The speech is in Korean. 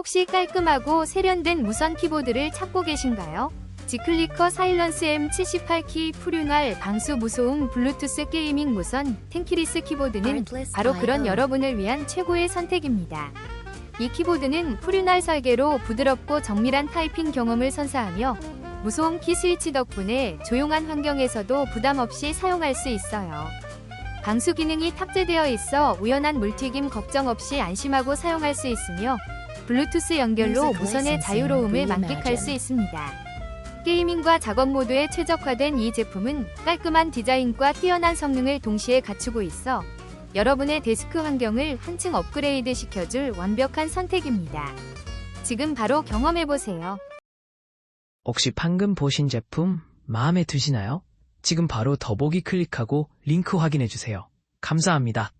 혹시 깔끔하고 세련된 무선 키보드를 찾고 계신가요? 지클리커 사일런스 M78키 프륜알 방수 무소음 블루투스 게이밍 무선 텐키리스 키보드는 바로 그런 여러분을 위한 최고의 선택입니다. 이 키보드는 프륜알 설계로 부드럽고 정밀한 타이핑 경험을 선사하며 무소음 키 스위치 덕분에 조용한 환경에서도 부담 없이 사용할 수 있어요. 방수 기능이 탑재되어 있어 우연한 물튀김 걱정 없이 안심하고 사용할 수 있으며 블루투스 연결로 무선의 자유로움을 만끽할. 수 있습니다. 게이밍과 작업 모드에 최적화된 이 제품은 깔끔한 디자인과 뛰어난 성능을 동시에 갖추고 있어 여러분의 데스크 환경을 한층 업그레이드 시켜줄 완벽한 선택입니다. 지금 바로 경험해보세요. 혹시 방금 보신 제품 마음에 드시나요? 지금 바로 더보기 클릭하고 링크 확인해 주세요. 감사합니다.